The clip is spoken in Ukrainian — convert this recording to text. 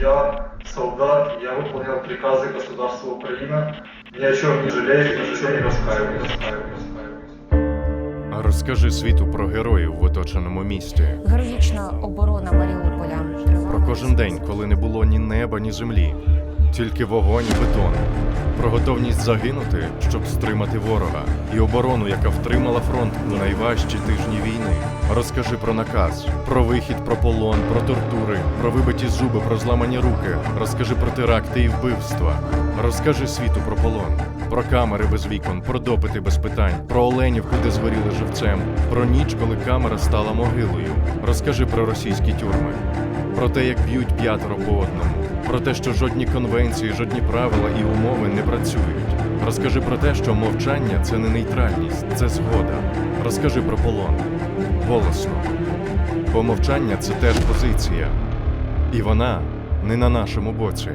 я солдат, я выполнял приказы государства Украина, ни о чем не жалею, ни в чем не раскаиваюсь. розкажи світу про героїв в оточеному місті. Героїчна оборона Маріуполя. Про кожен день, коли не було ні неба, ні землі, тільки вогонь і бетон. Про готовність загинути, щоб стримати ворога, і оборону, яка втримала фронт у найважчі тижні війни. Розкажи про наказ, про вихід, про полон, про тортури, про вибиті зуби, про зламані руки. Розкажи про теракти і вбивства. Розкажи світу про полон, про камери без вікон, про допити без питань, про оленівку, де згоріли живцем, про ніч, коли камера стала могилою. Розкажи про російські тюрми, про те, як б'ють п'ятеро по одному, про те, що жодні конвенції, жодні правила і умови не працюють. Розкажи про те, що мовчання це не нейтральність, це згода. Розкажи про полон. Голосно. Бо мовчання це теж позиція. І вона не на нашому боці.